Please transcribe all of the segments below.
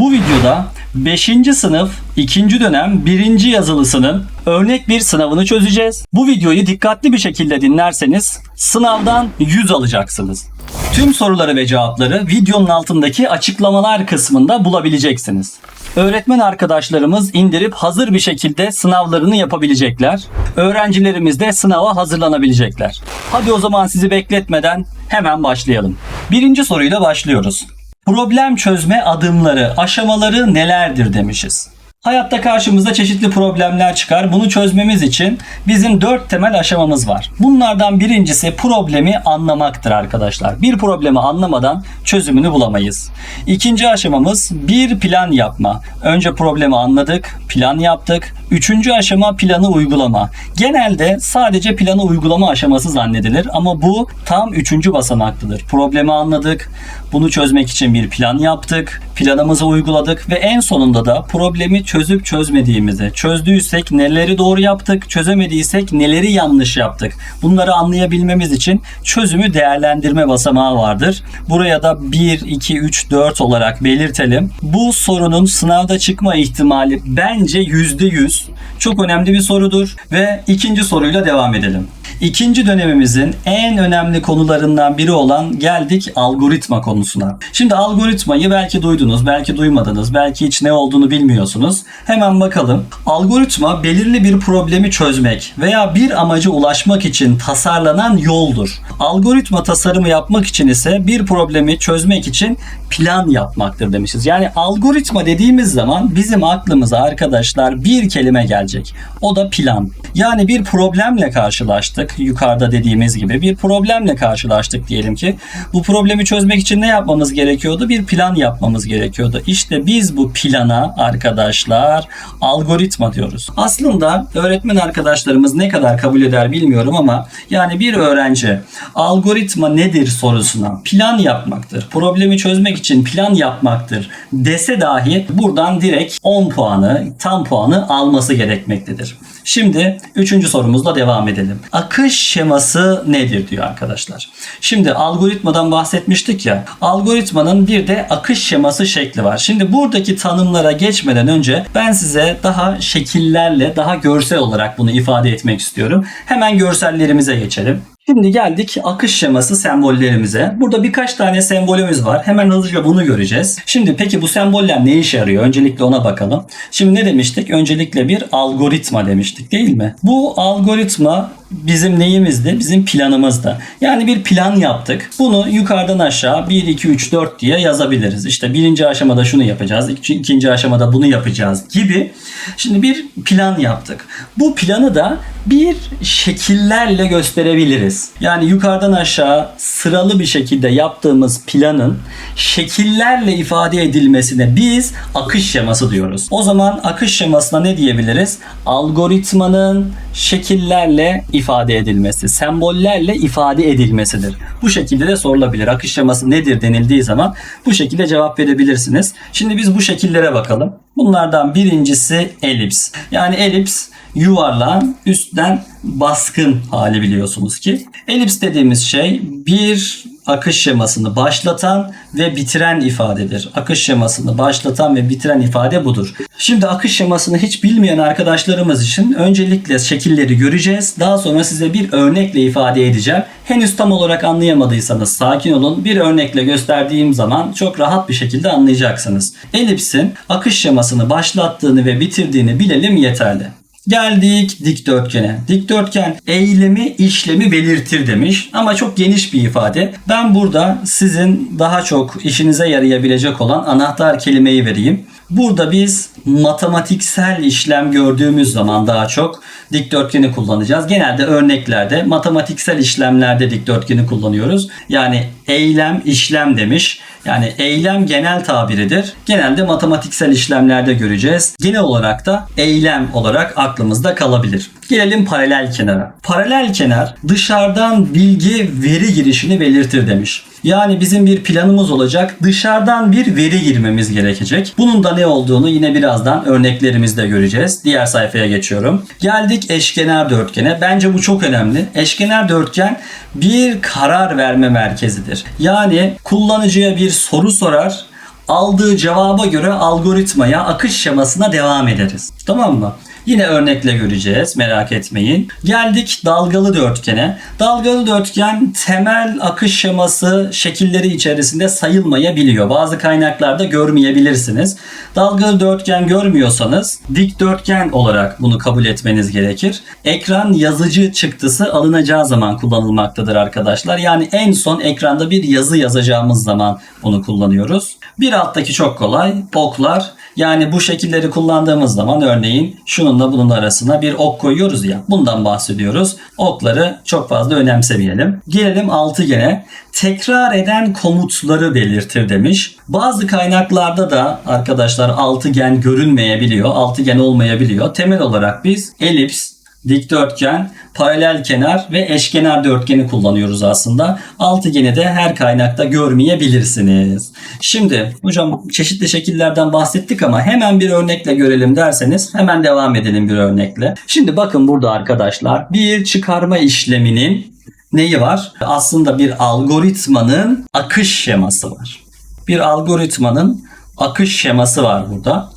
Bu videoda 5. sınıf 2. dönem 1. yazılısının örnek bir sınavını çözeceğiz. Bu videoyu dikkatli bir şekilde dinlerseniz sınavdan 100 alacaksınız. Tüm soruları ve cevapları videonun altındaki açıklamalar kısmında bulabileceksiniz. Öğretmen arkadaşlarımız indirip hazır bir şekilde sınavlarını yapabilecekler. Öğrencilerimiz de sınava hazırlanabilecekler. Hadi o zaman sizi bekletmeden hemen başlayalım. Birinci soruyla başlıyoruz. Problem çözme adımları, aşamaları nelerdir demişiz. Hayatta karşımıza çeşitli problemler çıkar. Bunu çözmemiz için bizim dört temel aşamamız var. Bunlardan birincisi problemi anlamaktır arkadaşlar. Bir problemi anlamadan çözümünü bulamayız. İkinci aşamamız bir plan yapma. Önce problemi anladık, plan yaptık. Üçüncü aşama planı uygulama. Genelde sadece planı uygulama aşaması zannedilir ama bu tam üçüncü basamaklıdır. Problemi anladık, bunu çözmek için bir plan yaptık, planımızı uyguladık ve en sonunda da problemi çözüp çözmediğimizi, çözdüysek neleri doğru yaptık, çözemediysek neleri yanlış yaptık. Bunları anlayabilmemiz için çözümü değerlendirme basamağı vardır. Buraya da 1, 2, 3, 4 olarak belirtelim. Bu sorunun sınavda çıkma ihtimali bence %100. Çok önemli bir sorudur ve ikinci soruyla devam edelim. İkinci dönemimizin en önemli konularından biri olan geldik algoritma konusuna. Şimdi algoritmayı belki duydunuz, belki duymadınız, belki hiç ne olduğunu bilmiyorsunuz. Hemen bakalım. Algoritma belirli bir problemi çözmek veya bir amaca ulaşmak için tasarlanan yoldur. Algoritma tasarımı yapmak için ise bir problemi çözmek için plan yapmaktır demişiz. Yani algoritma dediğimiz zaman bizim aklımıza arkadaşlar bir kelime gelecek. O da plan. Yani bir problemle karşılaştık. Yukarıda dediğimiz gibi bir problemle karşılaştık diyelim ki. Bu problemi çözmek için ne yapmamız gerekiyordu? Bir plan yapmamız gerekiyordu. İşte biz bu plana arkadaşlar algoritma diyoruz. Aslında öğretmen arkadaşlarımız ne kadar kabul eder bilmiyorum ama yani bir öğrenci algoritma nedir sorusuna plan yapmaktır. Problemi çözmek için plan yapmaktır dese dahi buradan direkt 10 puanı, tam puanı alması gerekmektedir. Şimdi üçüncü sorumuzla devam edelim. Akış şeması nedir diyor arkadaşlar. Şimdi algoritmadan bahsetmiştik ya. Algoritmanın bir de akış şeması şekli var. Şimdi buradaki tanımlara geçmeden önce ben size daha şekillerle, daha görsel olarak bunu ifade etmek istiyorum. Hemen görsellerimize geçelim. Şimdi geldik akış şeması sembollerimize. Burada birkaç tane sembolümüz var. Hemen hızlıca bunu göreceğiz. Şimdi peki bu semboller ne işe yarıyor? Öncelikle ona bakalım. Şimdi ne demiştik? Öncelikle bir algoritma demiştik değil mi? Bu algoritma bizim neyimizdi? Bizim planımızdı. Yani bir plan yaptık. Bunu yukarıdan aşağı 1, 2, 3, 4 diye yazabiliriz. İşte birinci aşamada şunu yapacağız. iki- ikinci aşamada bunu yapacağız gibi. Şimdi bir plan yaptık. Bu planı da bir şekillerle gösterebiliriz. Yani yukarıdan aşağı sıralı bir şekilde yaptığımız planın şekillerle ifade edilmesine biz akış şeması diyoruz. O zaman akış şemasına ne diyebiliriz? Algoritmanın şekillerle ifade edilmesi, sembollerle ifade edilmesidir. Bu şekilde de sorulabilir. Akış şeması nedir denildiği zaman bu şekilde cevap verebilirsiniz. Şimdi biz bu şekillere bakalım. Bunlardan birincisi elips. Yani elips yuvarlağın üstten baskın hali biliyorsunuz ki. Elips dediğimiz şey bir akış şemasını başlatan ve bitiren ifadedir. Akış şemasını başlatan ve bitiren ifade budur. Şimdi akış şemasını hiç bilmeyen arkadaşlarımız için öncelikle şekilleri göreceğiz. Daha sonra size bir örnekle ifade edeceğim. Henüz tam olarak anlayamadıysanız sakin olun. Bir örnekle gösterdiğim zaman çok rahat bir şekilde anlayacaksınız. Elipsin akış şemasını başlattığını ve bitirdiğini bilelim yeterli. Geldik dikdörtgene. Dikdörtgen eylemi, işlemi belirtir demiş. Ama çok geniş bir ifade. Ben burada sizin daha çok işinize yarayabilecek olan anahtar kelimeyi vereyim. Burada biz matematiksel işlem gördüğümüz zaman daha çok dikdörtgeni kullanacağız. Genelde örneklerde matematiksel işlemlerde dikdörtgeni kullanıyoruz. Yani eylem, işlem demiş. Yani eylem genel tabiridir. Genelde matematiksel işlemlerde göreceğiz. Genel olarak da eylem olarak aklımızda kalabilir. Gelelim paralel kenara. Paralel kenar dışarıdan bilgi veri girişini belirtir demiş. Yani bizim bir planımız olacak. Dışarıdan bir veri girmemiz gerekecek. Bunun da ne olduğunu yine birazdan örneklerimizde göreceğiz. Diğer sayfaya geçiyorum. Geldik eşkenar dörtgene. Bence bu çok önemli. Eşkenar dörtgen bir karar verme merkezidir. Yani kullanıcıya bir soru sorar aldığı cevaba göre algoritmaya akış şemasına devam ederiz. Tamam mı? Yine örnekle göreceğiz merak etmeyin. Geldik dalgalı dörtgene. Dalgalı dörtgen temel akış şeması şekilleri içerisinde sayılmayabiliyor. Bazı kaynaklarda görmeyebilirsiniz. Dalgalı dörtgen görmüyorsanız dikdörtgen olarak bunu kabul etmeniz gerekir. Ekran yazıcı çıktısı alınacağı zaman kullanılmaktadır arkadaşlar. Yani en son ekranda bir yazı yazacağımız zaman bunu kullanıyoruz. Bir alttaki çok kolay. Oklar yani bu şekilleri kullandığımız zaman örneğin şununla bunun arasına bir ok koyuyoruz ya. Bundan bahsediyoruz. Okları çok fazla önemsemeyelim. Gelelim altıgene. Tekrar eden komutları belirtir demiş. Bazı kaynaklarda da arkadaşlar altıgen görünmeyebiliyor. Altıgen olmayabiliyor. Temel olarak biz elips, dikdörtgen, paralel kenar ve eşkenar dörtgeni kullanıyoruz aslında. Altıgeni de her kaynakta görmeyebilirsiniz. Şimdi hocam çeşitli şekillerden bahsettik ama hemen bir örnekle görelim derseniz hemen devam edelim bir örnekle. Şimdi bakın burada arkadaşlar bir çıkarma işleminin neyi var? Aslında bir algoritmanın akış şeması var. Bir algoritmanın akış şeması var burada.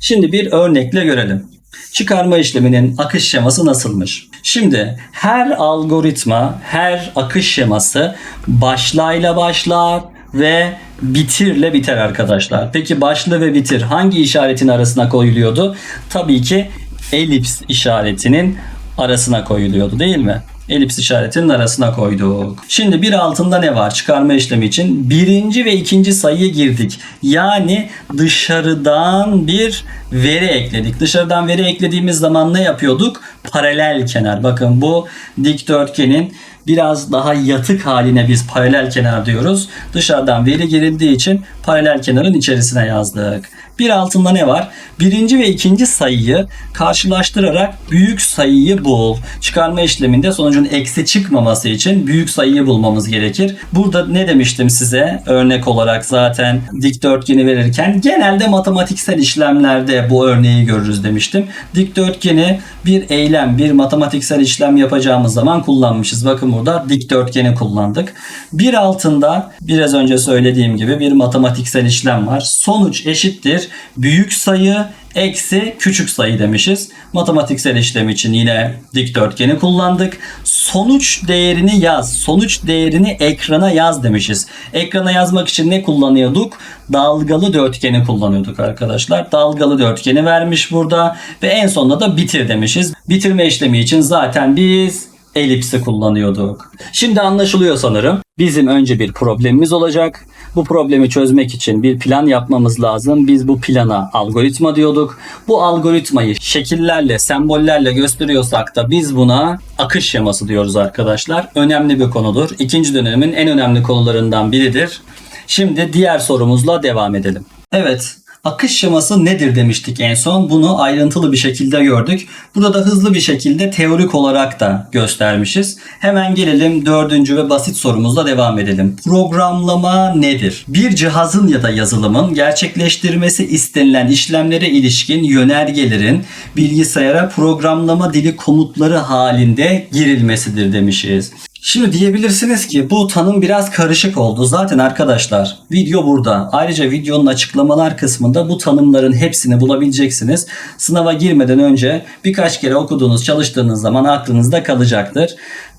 Şimdi bir örnekle görelim. Çıkarma işleminin akış şeması nasılmış? Şimdi her algoritma, her akış şeması başlayla başlar ve bitirle biter arkadaşlar. Peki başlı ve bitir hangi işaretin arasına koyuluyordu? Tabii ki elips işaretinin arasına koyuluyordu değil mi? Elips işaretinin arasına koyduk. Şimdi bir altında ne var? Çıkarma işlemi için birinci ve ikinci sayıyı girdik. Yani dışarıdan bir veri ekledik. Dışarıdan veri eklediğimiz zaman ne yapıyorduk? Paralel kenar. Bakın bu dikdörtgenin biraz daha yatık haline biz paralel kenar diyoruz. Dışarıdan veri girildiği için paralel kenarın içerisine yazdık. Bir altında ne var? Birinci ve ikinci sayıyı karşılaştırarak büyük sayıyı bul. Çıkarma işleminde sonucun eksi çıkmaması için büyük sayıyı bulmamız gerekir. Burada ne demiştim size? Örnek olarak zaten dikdörtgeni verirken genelde matematiksel işlemlerde bu örneği görürüz demiştim. Dikdörtgeni bir eylem, bir matematiksel işlem yapacağımız zaman kullanmışız. Bakın burada dikdörtgeni kullandık. Bir altında biraz önce söylediğim gibi bir matematiksel işlem var. Sonuç eşittir büyük sayı eksi küçük sayı demişiz. Matematiksel işlem için yine dikdörtgeni kullandık. Sonuç değerini yaz. Sonuç değerini ekrana yaz demişiz. Ekrana yazmak için ne kullanıyorduk? Dalgalı dörtgeni kullanıyorduk arkadaşlar. Dalgalı dörtgeni vermiş burada ve en sonunda da bitir demişiz. Bitirme işlemi için zaten biz elipsi kullanıyorduk. Şimdi anlaşılıyor sanırım. Bizim önce bir problemimiz olacak. Bu problemi çözmek için bir plan yapmamız lazım. Biz bu plana algoritma diyorduk. Bu algoritmayı şekillerle, sembollerle gösteriyorsak da biz buna akış şeması diyoruz arkadaşlar. Önemli bir konudur. İkinci dönemin en önemli konularından biridir. Şimdi diğer sorumuzla devam edelim. Evet, Akış şeması nedir demiştik en son. Bunu ayrıntılı bir şekilde gördük. Burada da hızlı bir şekilde teorik olarak da göstermişiz. Hemen gelelim dördüncü ve basit sorumuzla devam edelim. Programlama nedir? Bir cihazın ya da yazılımın gerçekleştirmesi istenilen işlemlere ilişkin yönergelerin bilgisayara programlama dili komutları halinde girilmesidir demişiz. Şimdi diyebilirsiniz ki bu tanım biraz karışık oldu. Zaten arkadaşlar video burada. Ayrıca videonun açıklamalar kısmında bu tanımların hepsini bulabileceksiniz. Sınava girmeden önce birkaç kere okuduğunuz, çalıştığınız zaman aklınızda kalacaktır.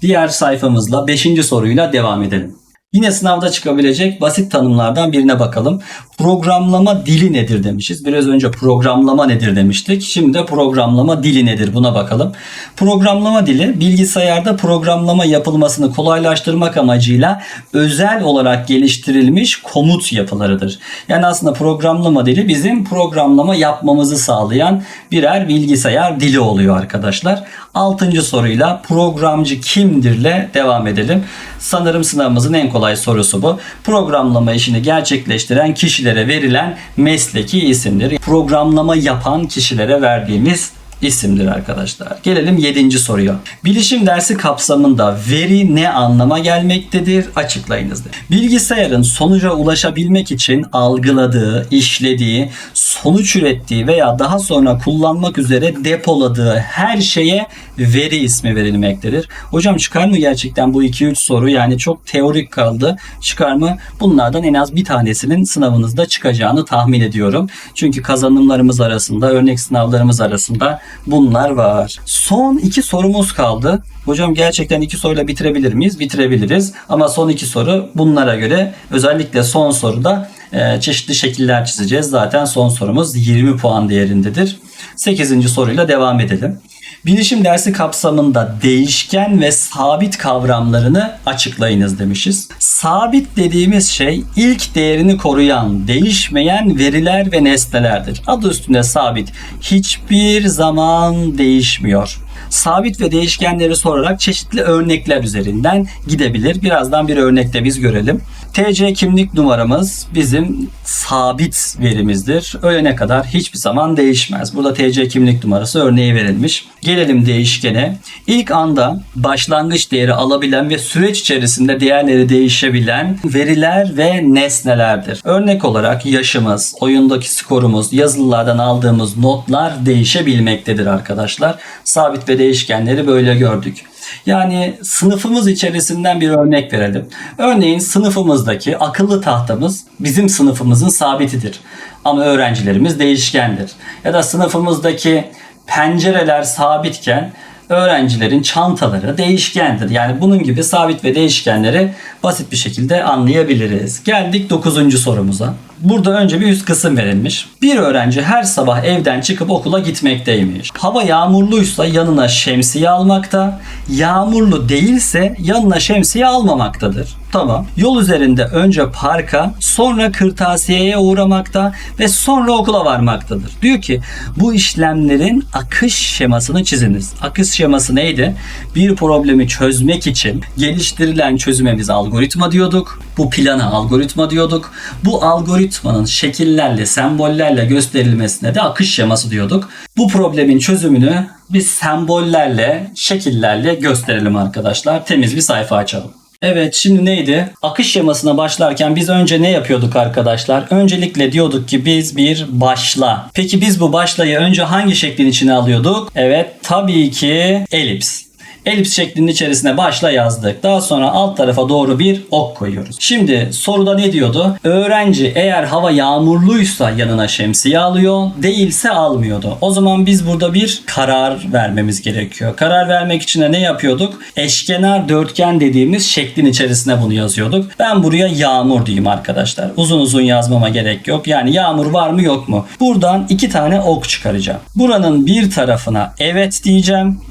Diğer sayfamızla 5. soruyla devam edelim. Yine sınavda çıkabilecek basit tanımlardan birine bakalım. Programlama dili nedir demişiz. Biraz önce programlama nedir demiştik. Şimdi de programlama dili nedir buna bakalım. Programlama dili bilgisayarda programlama yapılmasını kolaylaştırmak amacıyla özel olarak geliştirilmiş komut yapılarıdır. Yani aslında programlama dili bizim programlama yapmamızı sağlayan birer bilgisayar dili oluyor arkadaşlar. Altıncı soruyla programcı kimdirle devam edelim. Sanırım sınavımızın en kolay sorusu bu. Programlama işini gerçekleştiren kişilere verilen mesleki isimdir. Programlama yapan kişilere verdiğimiz isimdir arkadaşlar. Gelelim 7. soruya. Bilişim dersi kapsamında veri ne anlama gelmektedir? Açıklayınız. Bilgisayarın sonuca ulaşabilmek için algıladığı, işlediği, sonuç ürettiği veya daha sonra kullanmak üzere depoladığı her şeye veri ismi verilmektedir. Hocam çıkar mı gerçekten bu 2-3 soru? Yani çok teorik kaldı. Çıkar mı? Bunlardan en az bir tanesinin sınavınızda çıkacağını tahmin ediyorum. Çünkü kazanımlarımız arasında, örnek sınavlarımız arasında bunlar var. Son iki sorumuz kaldı. Hocam gerçekten iki soruyla bitirebilir miyiz? Bitirebiliriz. Ama son iki soru bunlara göre özellikle son soruda e, çeşitli şekiller çizeceğiz. Zaten son sorumuz 20 puan değerindedir. 8. soruyla devam edelim. Bilişim dersi kapsamında değişken ve sabit kavramlarını açıklayınız demişiz. Sabit dediğimiz şey ilk değerini koruyan, değişmeyen veriler ve nesnelerdir. Adı üstünde sabit. Hiçbir zaman değişmiyor sabit ve değişkenleri sorarak çeşitli örnekler üzerinden gidebilir. Birazdan bir örnekte biz görelim. TC kimlik numaramız bizim sabit verimizdir. Ölene kadar hiçbir zaman değişmez. Burada TC kimlik numarası örneği verilmiş. Gelelim değişkene. İlk anda başlangıç değeri alabilen ve süreç içerisinde değerleri değişebilen veriler ve nesnelerdir. Örnek olarak yaşımız, oyundaki skorumuz, yazılılardan aldığımız notlar değişebilmektedir arkadaşlar. Sabit ve değişkenleri böyle gördük. Yani sınıfımız içerisinden bir örnek verelim. Örneğin sınıfımızdaki akıllı tahtamız bizim sınıfımızın sabitidir. Ama öğrencilerimiz değişkendir. Ya da sınıfımızdaki pencereler sabitken öğrencilerin çantaları değişkendir. Yani bunun gibi sabit ve değişkenleri basit bir şekilde anlayabiliriz. Geldik 9. sorumuza. Burada önce bir üst kısım verilmiş. Bir öğrenci her sabah evden çıkıp okula gitmekteymiş. Hava yağmurluysa yanına şemsiye almakta, yağmurlu değilse yanına şemsiye almamaktadır. Tamam. Yol üzerinde önce parka, sonra kırtasiyeye uğramakta ve sonra okula varmaktadır. Diyor ki bu işlemlerin akış şemasını çiziniz. Akış şeması neydi? Bir problemi çözmek için geliştirilen çözüme algoritma diyorduk. Bu plana algoritma diyorduk. Bu algoritmanın şekillerle, sembollerle gösterilmesine de akış şeması diyorduk. Bu problemin çözümünü biz sembollerle, şekillerle gösterelim arkadaşlar. Temiz bir sayfa açalım. Evet şimdi neydi? Akış şemasına başlarken biz önce ne yapıyorduk arkadaşlar? Öncelikle diyorduk ki biz bir başla. Peki biz bu başlayı önce hangi şeklin içine alıyorduk? Evet tabii ki elips elips şeklinin içerisine başla yazdık. Daha sonra alt tarafa doğru bir ok koyuyoruz. Şimdi soruda ne diyordu? Öğrenci eğer hava yağmurluysa yanına şemsiye alıyor, değilse almıyordu. O zaman biz burada bir karar vermemiz gerekiyor. Karar vermek için de ne yapıyorduk? Eşkenar dörtgen dediğimiz şeklin içerisine bunu yazıyorduk. Ben buraya yağmur diyeyim arkadaşlar. Uzun uzun yazmama gerek yok. Yani yağmur var mı yok mu? Buradan iki tane ok çıkaracağım. Buranın bir tarafına evet diyeceğim.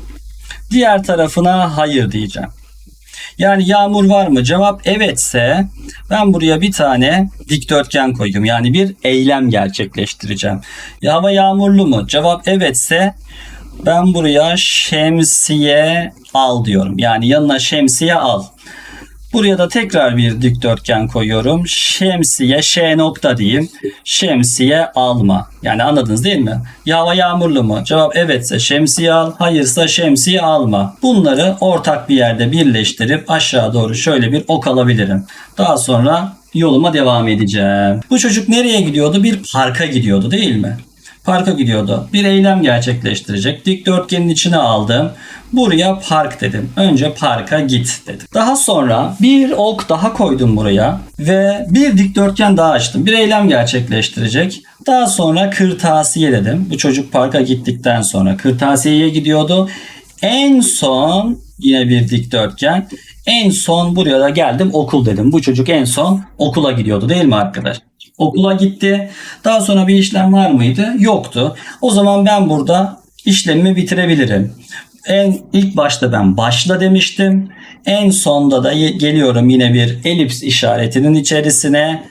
Diğer tarafına hayır diyeceğim. Yani yağmur var mı? Cevap evetse ben buraya bir tane dikdörtgen koyayım. Yani bir eylem gerçekleştireceğim. Ya hava yağmurlu mu? Cevap evetse ben buraya şemsiye al diyorum. Yani yanına şemsiye al. Buraya da tekrar bir dikdörtgen koyuyorum. Şemsiye, Ş nokta diyeyim. Şemsiye alma. Yani anladınız değil mi? Ya hava yağmurlu mu? Cevap evetse şemsiye al, hayırsa şemsiye alma. Bunları ortak bir yerde birleştirip aşağı doğru şöyle bir ok alabilirim. Daha sonra yoluma devam edeceğim. Bu çocuk nereye gidiyordu? Bir parka gidiyordu değil mi? Parka gidiyordu. Bir eylem gerçekleştirecek. Dikdörtgenin içine aldım. Buraya park dedim. Önce parka git dedim. Daha sonra bir ok daha koydum buraya ve bir dikdörtgen daha açtım. Bir eylem gerçekleştirecek. Daha sonra kırtasiye dedim. Bu çocuk parka gittikten sonra kırtasiyeye gidiyordu. En son yine bir dikdörtgen. En son buraya da geldim okul dedim. Bu çocuk en son okula gidiyordu değil mi arkadaş? Okula gitti. Daha sonra bir işlem var mıydı? Yoktu. O zaman ben burada işlemimi bitirebilirim. En ilk başta ben başla demiştim. En sonda da geliyorum yine bir elips işaretinin içerisine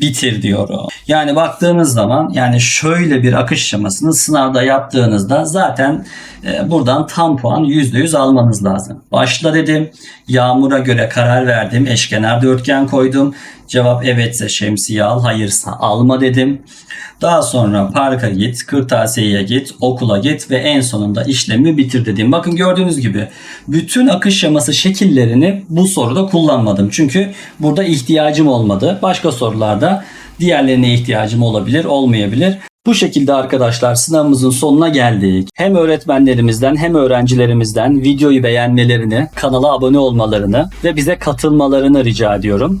bitir diyorum. Yani baktığınız zaman yani şöyle bir akış şemasını sınavda yaptığınızda zaten e, buradan tam puan %100 almanız lazım. Başla dedim. Yağmura göre karar verdim. Eşkenar dörtgen koydum. Cevap evetse şemsiye al, hayırsa alma dedim. Daha sonra parka git, kırtasiyeye git, okula git ve en sonunda işlemi bitir dedim. Bakın gördüğünüz gibi bütün akış şeması şekillerini bu soruda kullanmadım. Çünkü burada ihtiyacım olmadı. Başka sorularda diğerlerine ihtiyacım olabilir, olmayabilir. Bu şekilde arkadaşlar sınavımızın sonuna geldik. Hem öğretmenlerimizden hem öğrencilerimizden videoyu beğenmelerini, kanala abone olmalarını ve bize katılmalarını rica ediyorum.